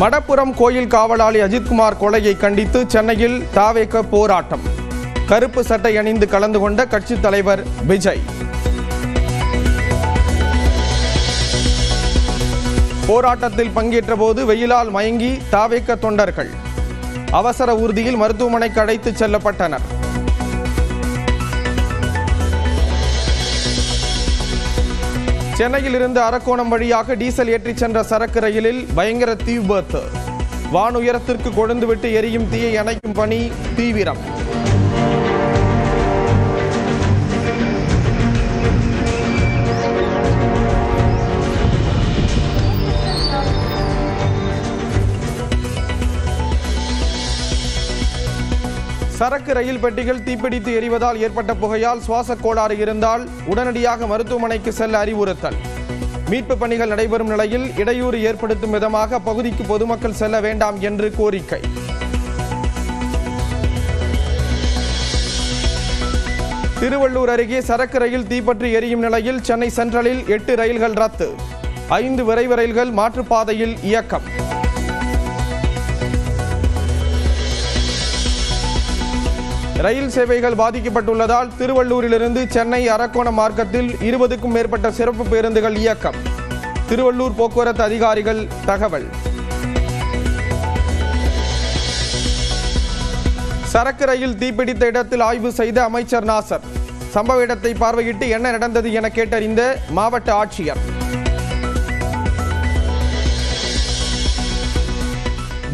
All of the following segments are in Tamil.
மடப்புரம் கோயில் காவலாளி அஜித்குமார் கொலையை கண்டித்து சென்னையில் தாவேக்க போராட்டம். கருப்பு சட்டை அணிந்து கலந்து கொண்ட கட்சித் தலைவர் விஜய். போராட்டத்தில் பங்கேற்ற போது வெயிலால் மயங்கி தாவேக்க தொண்டர்கள். அவசர ஊர்தியில் மருத்துவமனைக்கு அழைத்துச் செல்லப்பட்டனர். சென்னையில் இருந்து அரக்கோணம் வழியாக டீசல் ஏற்றிச் சென்ற சரக்கு ரயிலில் பயங்கர தீ விபத்து. வானுயரத்திற்கு கொழுந்துவிட்டு எரியும் தீயை அணைக்கும் பணி தீவிரம். சரக்கு ரயில் பெட்டிகள் தீப்பிடித்து எரிவதால் ஏற்பட்ட புகையால் சுவாச கோளாறு இருந்தால் உடனடியாக மருத்துவமனைக்கு செல்ல அறிவுறுத்தல். மீட்பு பணிகள் நடைபெறும் நிலையில் இடையூறு ஏற்படுத்தும் விதமாக பகுதிக்கு பொதுமக்கள் செல்ல வேண்டாம் என்று கோரிக்கை. திருவள்ளூர் அருகே சரக்கு ரயில் தீப்பற்றி எரியும் நிலையில் சென்னை சென்ட்ரலில் எட்டு ரயில்கள் ரத்து. ஐந்து விரைவு ரயில்கள் மாற்றுப்பாதையில் இயக்கம். ரயில் சேவைகள் பாதிக்கப்பட்டுள்ளதால் திருவள்ளூரிலிருந்து சென்னை அரக்கோணம் மார்க்கத்தில் இருபதுக்கும் மேற்பட்ட சிறப்பு பேருந்துகள் இயக்கம். திருவள்ளூர் போக்குவரத்து அதிகாரிகள் தகவல். சரக்கு ரயில் தீப்பிடித்த இடத்தில் ஆய்வு செய்த அமைச்சர் நாசர். சம்பவ இடத்தை பார்வையிட்டு என்ன நடந்தது என கேட்டறிந்த மாவட்ட ஆட்சியர்.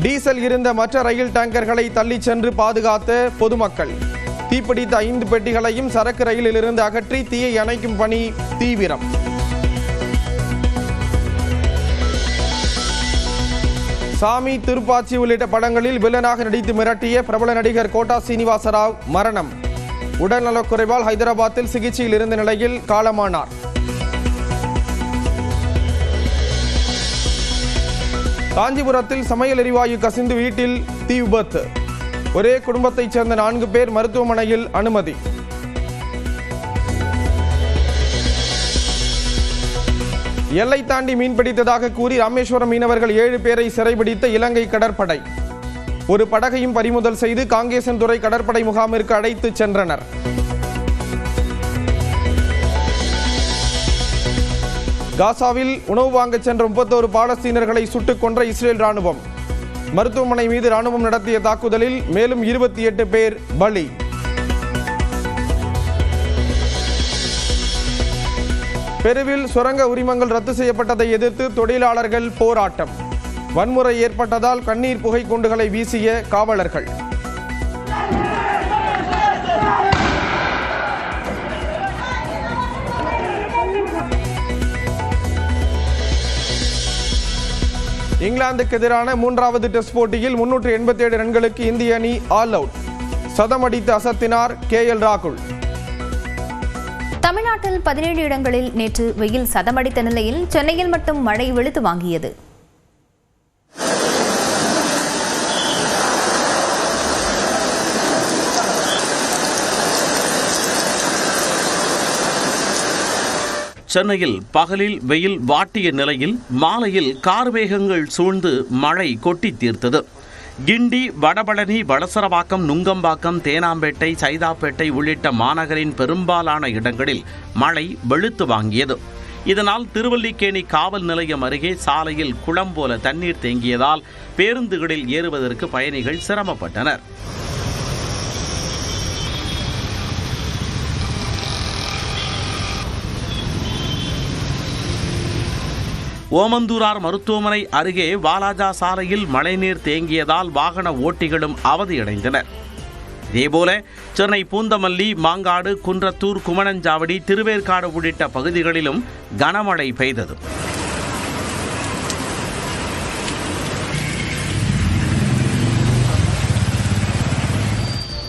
டீசல் இருந்த மற்ற ரயில் டேங்கர்களை தள்ளிச் சென்று பாதுகாத்த பொதுமக்கள். தீப்பிடித்த ஐந்து பெட்டிகளையும் சரக்கு ரயிலிலிருந்து அகற்றி தீயை அணைக்கும் பணி தீவிரம். சாமி திருப்பாச்சி உள்ளிட்ட படங்களில் வில்லனாக நடித்து மிரட்டிய பிரபல நடிகர் கோட்டா சீனிவாச ராவ் மரணம் உடல்நலக்குறைவால் ஹைதராபாத்தில் சிகிச்சையில் இருந்த நிலையில் காலமானார். காஞ்சிபுரத்தில் சமையல் எரிவாயு கசிந்து வீட்டில் தீ விபத்து. ஒரே குடும்பத்தைச் சேர்ந்த நான்கு பேர் மருத்துவமனையில் அனுமதி. எல்லை தாண்டி மீன்பிடித்ததாக கூறி ராமேஸ்வரம் மீனவர்கள் ஏழு பேரை சிறைபிடித்த இலங்கை கடற்படை. ஒரு படகையும் பறிமுதல் செய்து காங்கேசன்துறை கடற்படை முகாமிற்கு அழைத்துச் சென்றனர். காசாவில் உணவு வாங்கச் சென்ற முப்பத்தோரு பாலஸ்தீனர்களை சுட்டுக் கொன்ற இஸ்ரேல் ராணுவம் மருத்துவமனை மீது ராணுவம் நடத்திய தாக்குதலில் மேலும் இருபத்தி எட்டு பேர் பலி. பெருவில் சுரங்க உரிமங்கள் ரத்து செய்யப்பட்டதை எதிர்த்து தொழிலாளர்கள் போராட்டம். வன்முறை ஏற்பட்டதால் கண்ணீர் புகை குண்டுகளை வீசிய காவலர்கள். இங்கிலாந்துக்கு எதிரான மூன்றாவது டெஸ்ட் போட்டியில் முன்னூற்று எண்பத்தி ஏழு ரன்களுக்கு இந்திய அணி ஆல் அவுட். சதம் அடித்து அசத்தினார் கே எல் ராகுல். தமிழ்நாட்டில் பதினேழு இடங்களில் நேற்று வெயில் சதமடித்த நிலையில் சென்னையில் மட்டும் மழை வெளுத்து வாங்கியது. சென்னையில் பகலில் வெயில் வாட்டிய நிலையில் மாலையில் கார்வேகங்கள் சூழ்ந்து மழை கொட்டி தீர்த்தது. கிண்டி வடபழனி வடசரவாக்கம் நுங்கம்பாக்கம் தேனாம்பேட்டை சைதாப்பேட்டை உள்ளிட்ட மாநகரின் பெரும்பாலான இடங்களில் மழை வெளுத்து வாங்கியது. இதனால் திருவல்லிக்கேணி காவல் நிலையம் அருகே சாலையில் குளம் போல தண்ணீர் தேங்கியதால் பேருந்துகளில் ஏறுவதற்கு பயணிகள் சிரமப்பட்டனர். ஓமந்தூரார் மருத்துவமனை அருகே வாலாஜா சாலையில் மழைநீர் தேங்கியதால் வாகன ஓட்டிகளும் அவதியடைந்தனர் இதேபோல சென்னை பூந்தமல்லி மாங்காடு குன்றத்தூர் குமணஞ்சாவடி திருவேற்காடு உள்ளிட்ட பகுதிகளிலும் கனமழை பெய்தது.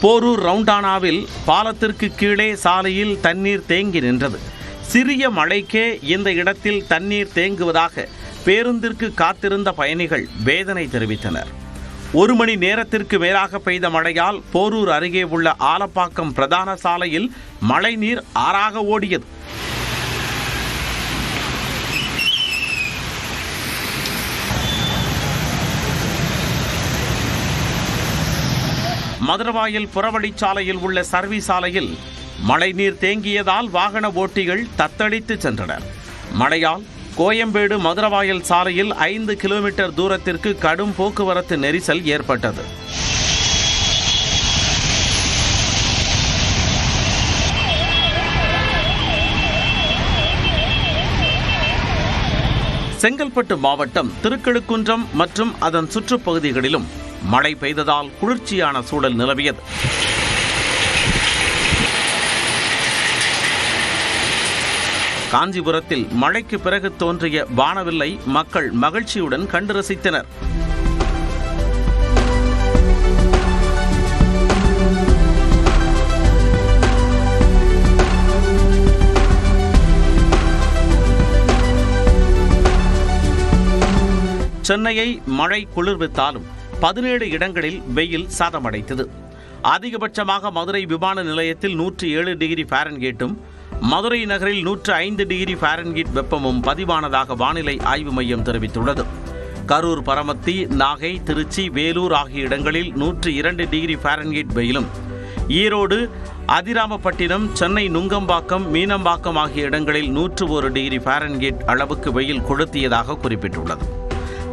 போரூர் ரவுண்டானாவில் பாலத்திற்கு கீழே சாலையில் தண்ணீர் தேங்கி நின்றது. சிறிய மழைக்கே இந்த இடத்தில் தண்ணீர் தேங்குவதாக பேருந்திற்கு காத்திருந்த பயணிகள் வேதனை தெரிவித்தனர். ஒரு மணி நேரத்திற்கு மேலாக பெய்த மழையால் போரூர் அருகே உள்ள ஆலப்பாக்கம் பிரதான சாலையில் மழைநீர் ஆறாக ஓடியது. மதுரவாயில் புறவழிச்சாலையில் உள்ள சர்வீஸ் சாலையில் மழைநீர் தேங்கியதால் வாகன ஓட்டிகள் தத்தளித்து சென்றனர் மழையால் கோயம்பேடு மதுரவாயல் சாலையில் ஐந்து கிலோமீட்டர் தூரத்திற்கு கடும் போக்குவரத்து நெரிசல் ஏற்பட்டது. செங்கல்பட்டு மாவட்டம் திருக்கழுக்குன்றம் மற்றும் அதன் சுற்றுப்பகுதிகளிலும் மழை பெய்ததால் குளிர்ச்சியான சூழல் நிலவியது. காஞ்சிபுரத்தில் மழைக்கு பிறகு தோன்றிய வானவில்லை மக்கள் மகிழ்ச்சியுடன் கண்டு ரசித்தனர். சென்னையை மழை குளிர்வித்தாலும் பதினேழு இடங்களில் வெயில் சாதமடைத்தது. அதிகபட்சமாக மதுரை விமான நிலையத்தில் நூற்றி ஏழு டிகிரி ஃபாரன்கேட்டும் மதுரை நகரில் நூற்று ஐந்து டிகிரி ஃபாரன்கீட் வெப்பமும் பதிவானதாக வானிலை ஆய்வு மையம் தெரிவித்துள்ளது. கரூர் பரமத்தி நாகை திருச்சி வேலூர் ஆகிய இடங்களில் நூற்று இரண்டு டிகிரி ஃபாரன்கீட் வெயிலும். ஈரோடு அதிராமப்பட்டினம் சென்னை நுங்கம்பாக்கம் மீனம்பாக்கம் ஆகிய இடங்களில் நூற்று ஒரு டிகிரி ஃபாரன்கீட் அளவுக்கு வெயில் கொளுத்தியதாக குறிப்பிட்டுள்ளது.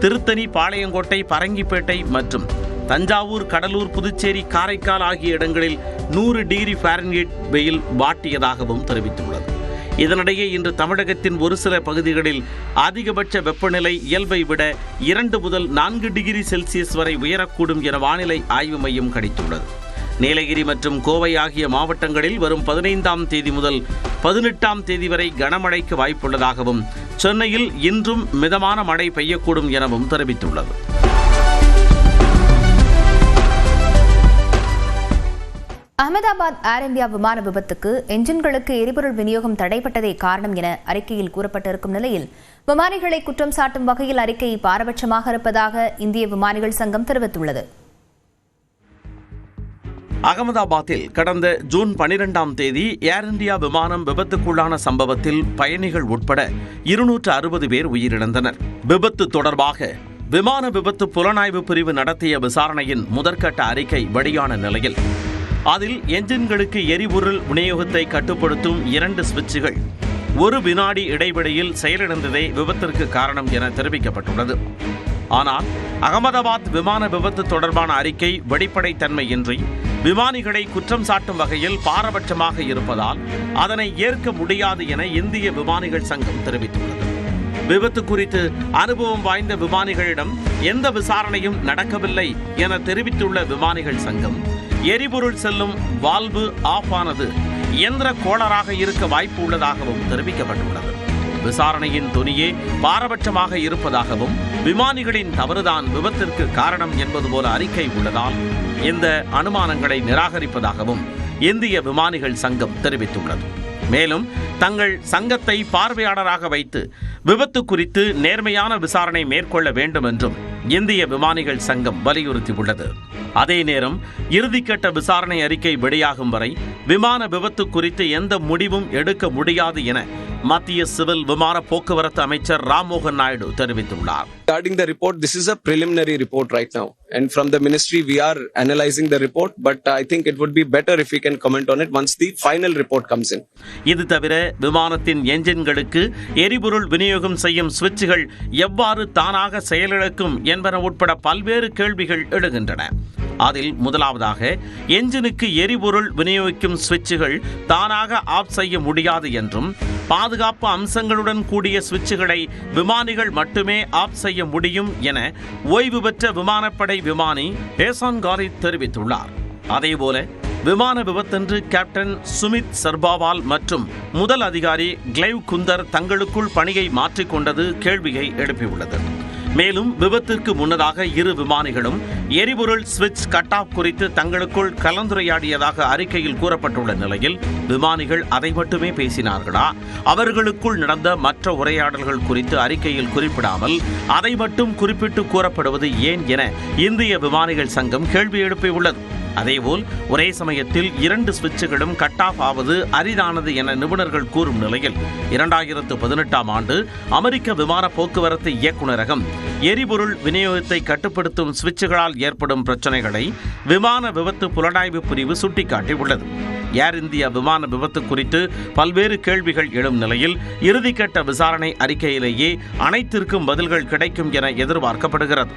திருத்தணி பாளையங்கோட்டை பரங்கிப்பேட்டை மற்றும் தஞ்சாவூர் கடலூர் புதுச்சேரி காரைக்கால் ஆகிய இடங்களில் நூறு டிகிரி ஃபாரன்ஹீட் வெயில் வாட்டியதாகவும் தெரிவித்துள்ளது. இதனிடையே இன்று தமிழகத்தின் ஒரு சில பகுதிகளில் அதிகபட்ச வெப்பநிலை இயல்பை விட இரண்டு முதல் நான்கு டிகிரி செல்சியஸ் வரை உயரக்கூடும் என வானிலை ஆய்வு மையம் கணித்துள்ளது. நீலகிரி மற்றும் கோவை ஆகிய மாவட்டங்களில் வரும் பதினைந்தாம் தேதி முதல் பதினெட்டாம் தேதி வரை கனமழைக்கு வாய்ப்புள்ளதாகவும் சென்னையில் இன்றும் மிதமான மழை பெய்யக்கூடும் எனவும் தெரிவித்துள்ளது. அகமதாபாத் ஏர் இந்தியா விமான விபத்துக்கு என்ஜின்களுக்கு எரிபொருள் விநியோகம் தடைப்பட்டதே காரணம் என அறிக்கையில் கூறப்பட்டிருக்கும் நிலையில் விமானிகளை குற்றம் சாட்டும் வகையில் அறிக்கை பாரபட்சமாக இருப்பதாக இந்திய விமானிகள் சங்கம் தெரிவித்துள்ளது. அகமதாபாத்தில் கடந்த ஜூன் பனிரெண்டாம் தேதி ஏர் இந்தியா விமானம் விபத்துக்குள்ளான சம்பவத்தில் பயணிகள் உட்பட இருநூற்று அறுபது பேர் உயிரிழந்தனர். விபத்து தொடர்பாக விமான விபத்து புலனாய்வு பிரிவு நடத்திய விசாரணையின் முதற்கட்ட அறிக்கை வெளியான நிலையில் அதில் என்ஜின்களுக்கு எரிபொருள் விநியோகத்தை கட்டுப்படுத்தும் இரண்டு சுவிட்சுகள். ஒரு வினாடி இடைவெளியில் செயலிழந்ததே விபத்திற்கு காரணம் என தெரிவிக்கப்பட்டுள்ளது. ஆனால் அகமதாபாத் விமான விபத்து தொடர்பான அறிக்கை வெளிப்படைத்தன்மையின்றி விமானிகளை குற்றம் சாட்டும் வகையில் பாரபட்சமாக இருப்பதால் அதனை ஏற்க முடியாது என இந்திய விமானிகள் சங்கம் தெரிவித்துள்ளது. விபத்து குறித்து அனுபவம் வாய்ந்த விமானிகளிடம் எந்த விசாரணையும் நடக்கவில்லை என தெரிவித்துள்ள விமானிகள் சங்கம் எரிபொருள் செல்லும் வால்வு ஆஃப் ஆனது இயந்திர கோளாறாக இருக்க வாய்ப்பு உள்ளதாகவும் தெரிவிக்கப்பட்டுள்ளது. விசாரணையின் துணியே பாரபட்சமாக இருப்பதாகவும் விமானிகளின் தவறுதான் விபத்திற்கு காரணம் என்பது போல அறிக்கை உள்ளதால் இந்த அனுமானங்களை நிராகரிப்பதாகவும் இந்திய விமானிகள் சங்கம் தெரிவித்துள்ளது. மேலும் தங்கள் சங்கத்தை பார்வையாளராக வைத்து விபத்து குறித்து நேர்மையான விசாரணை மேற்கொள்ள வேண்டும் என்றும் இந்திய விமானிகள் சங்கம் வலியுறுத்தியுள்ளது. அதே நேரம் இறுதிக்கட்ட விசாரணை அறிக்கை வெளியாகும் வரை விமான விபத்து குறித்து எந்த முடிவும் எடுக்க முடியாது என மத்திய சிவில் விமான போக்குவரத்து அமைச்சர் ராம்மோகன் நாயுடு தெரிவித்துள்ளார் Regarding the report, this is a preliminary report right now. And from the ministry, we are analyzing the report, but I think it would be better if we can comment on it once the final report comes in. இது தவிர விமானத்தின் என்ஜின்களுக்கு எரிபொருள் விநியோகம் செய்யும் சுவிட்சுகள் எவ்வாறு தானாக செயலிழக்கும் என்பன உட்பட பல்வேறு கேள்விகள் எழுகின்றன அதில் முதலாவதாக என்ஜினுக்கு எரிபொருள் விநியோகிக்கும் சுவிட்சுகள் தானாக ஆஃப் செய்ய முடியாது என்றும் பாதுகாப்பு அம்சங்களுடன் கூடிய சுவிட்சுகளை விமானிகள் மட்டுமே ஆப் செய்ய முடியும் என ஓய்வு பெற்ற விமானப்படை விமானி ஏசான் தெரிவித்துள்ளார். அதேபோல விமான விபத்தன்று கேப்டன் சுமித் சர்பாவால் மற்றும் முதல் அதிகாரி கிளைவ் குந்தர் தங்களுக்குள் பணியை மாற்றிக்கொண்டது கேள்வியை எழுப்பியுள்ளது. மேலும் விபத்திற்கு முன்னதாக இரு விமானிகளும் எரிபொருள் சுவிட்ச் கட் ஆஃப் குறித்து தங்களுக்குள் கலந்துரையாடியதாக அறிக்கையில் கூறப்பட்டுள்ள நிலையில் விமானிகள் அதை மட்டுமே பேசினார்களா? அவர்களுக்குள் நடந்த மற்ற உரையாடல்கள் குறித்து அறிக்கையில் குறிப்பிடாமல் அதை மட்டும் குறிப்பிட்டு கூறப்படுவது ஏன் என இந்திய விமானிகள் சங்கம் கேள்வி எழுப்பியுள்ளது. அதேபோல் ஒரே சமயத்தில் இரண்டு சுவிட்சுகளும் கட் ஆஃப் ஆவது அரிதானது என நிபுணர்கள் கூறும் நிலையில் இரண்டாயிரத்து பதினெட்டாம் ஆண்டு அமெரிக்க விமான போக்குவரத்து இயக்குநரகம் எரிபொருள் விநியோகத்தை கட்டுப்படுத்தும் சுவிட்சுகளால் ஏற்படும் பிரச்சனைகளை விமான விபத்து புலனாய்வு பிரிவு சுட்டிக்காட்டியுள்ளது. ஏர் இந்தியா விமான விபத்து குறித்து பல்வேறு கேள்விகள் எழும் நிலையில் இறுதிக்கட்ட விசாரணை அறிக்கையிலேயே அனைத்திற்கும் பதில்கள் கிடைக்கும் என எதிர்பார்க்கப்படுகிறது.